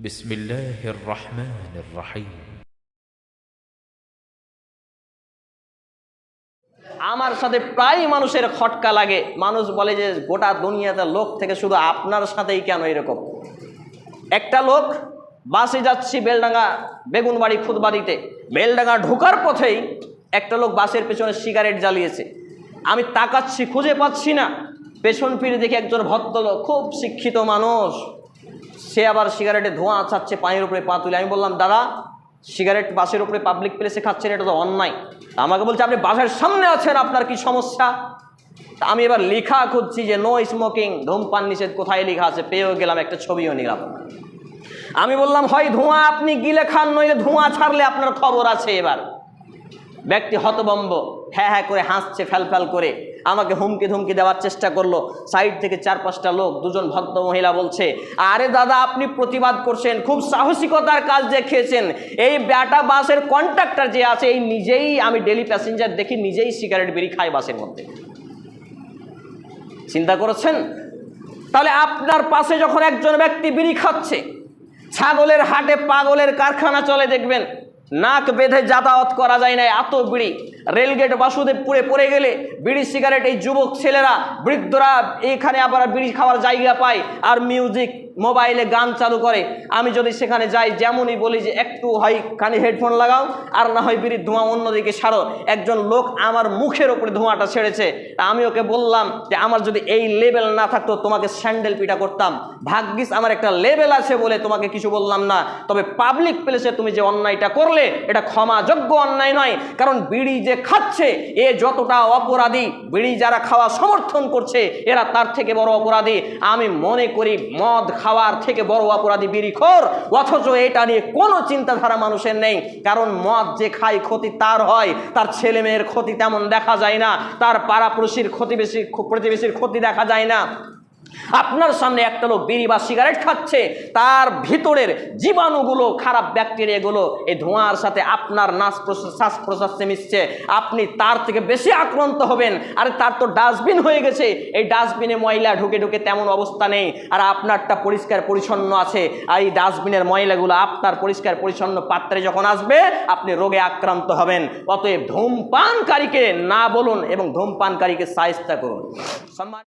بسم الله الرحمن الرحيم আমার সাথে প্রায় মানুষের খটকা লাগে মানুষ বলে যে গোটা দুনিয়াতে লোক থেকে শুধু আপনার সাথেই কেন এরকম একটা লোক বাসে যাচ্ছি বেলডাঙ্গা বেগুনবাড়ি খুদবাড়িতে বেলডাঙ্গা ঢোকার পথেই একটা লোক বাসের পেছনে সিগারেট জ্বালিয়েছে আমি তাকাচ্ছি খুঁজে পাচ্ছি না পেছন ফিরে দেখি একজন ভদ্রলোক খুব শিক্ষিত মানুষ সে আবার সিগারেটে ধোঁয়া ছাড়ছে পায়ের উপরে পা তুলে। আমি বললাম, দাদা, সিগারেট বাসের উপরে পাবলিক প্লেসে খাচ্ছেন, এটা তো অন্যায়। আমাকে বলছে, আপনি বাসের সামনে আছেন, আপনার কি সমস্যা? আমি এবার লেখা খুঁজছি যে নো স্মোকিং ধূমপান নিষেধ, কোথায় লেখা আছে? পেয়েও গেলাম, একটা ছবিও নিলাম। আমি বললাম, হয়, ধোঁয়া আপনি গিলে খান নইলে ধোঁয়া ছাড়লে আপনার খবর আছে এবার। ব্যক্তি হতবম্ব হ্যাঁ হ্যাঁ করে হাসছে, ফ্যাল ফ্যাল করে। আমাকে হুমকি ধুমকি দেওয়ার চেষ্টা করল। সাইড থেকে চার, পাঁচটা লোক, দুজন ভক্ত মহিলা বলছে, আরে দাদা, আপনি প্রতিবাদ করছেন, খুব সাহসিকতার কাজ দেখিয়েছেন এই ব্যাটা বাসের কন্ট্রাক্টর যে আছে, এই নিজেই আমি ডেলি প্যাসেঞ্জার দেখি, নিজেই সিগারেট বিড়ি খাই বাসের মধ্যে। চিন্তা করেছেন? তাহলে আপনার পাশে যখন একজন ব্যক্তি বিড়ি খাচ্ছে, ছাগলের হাটে পাগলের কারখানা চলে দেখবেন। নাক বেঁধে যাতায়াত করা যায় না, এত বিড়ি রেলগেট বাসুদেবপুরে পড়ে গেলে বিড়ি, সিগারেট, এই যুবক ছেলেরা, বৃদ্ধরা এখানে আবার বিড়ি খাওয়ার জায়গা পায়। আর মিউজিক মোবাইলে গান চালু করে। আমি যদি সেখানে যাই, যেমনই বলি যে একটু হয় কানে হেডফোন লাগাও, আর না হয় বিড়ির ধোঁয়া অন্যদিকে সারো। একজন লোক আমার মুখের ওপরে ধোঁয়াটা ছেড়েছে। তা আমি ওকে বললাম যে, আমার যদি এই লেভেল না থাকতো, তোমাকে স্যান্ডেল পিটা করতাম। ভাগ্যিস আমার একটা লেভেল আছে বলে তোমাকে কিছু বললাম না। তবে পাবলিক প্লেসে তুমি যে অন্যায়টা করলে, এটা ক্ষমাযোগ্য অন্যায় নয়। কারণ বিড়ি যে খাচ্ছে, এ যতটা অপরাধী, বিড়ি যারা খাওয়া সমর্থন করছে, এরা তার থেকে বড় অপরাধী। আমি মনে করি মদ খাওয়ার থেকে বড় অপরাধী বিড়িখোর, অথচ এটা নিয়ে কোনো চিন্তাধারা মানুষের নেই। কারণ মদ যে খায় ক্ষতি তার হয়, তার ছেলে মেয়ের ক্ষতি তেমন দেখা যায় না, তার পাড়াপড়শির ক্ষতি বেশি প্রতিবেশীর ক্ষতি দেখা যায় না। আপনার সামনে একটা লোক বিড়ি বা সিগারেট খাচ্ছে, তার ভিতরের জীবাণুগুলো খারাপ ব্যাকটেরিয়াগুলো এই ধোঁয়ার সাথে আপনার প্রশ্বাস, শ্বাস প্রশ্বাসে মিশছে। আপনি তার থেকে বেশি আক্রান্ত হবেন। আরে তার তো ডাস্টবিন হয়ে গেছে। এই ডাস্টবিনে ময়লা ঢুকে ঢুকে তেমন অবস্থা নেই। আর আপনারটা পরিষ্কার পরিচ্ছন্ন আছে। আর এই ডাস্টবিনের ময়লাগুলো আপনার পরিষ্কার পরিচ্ছন্ন পাত্রে যখন আসবে, আপনি রোগে আক্রান্ত হবেন। অতএব ধূমপানকারীকে না বলুন এবং ধূমপানকারীকে সাহিস্তা করুন। সম্মান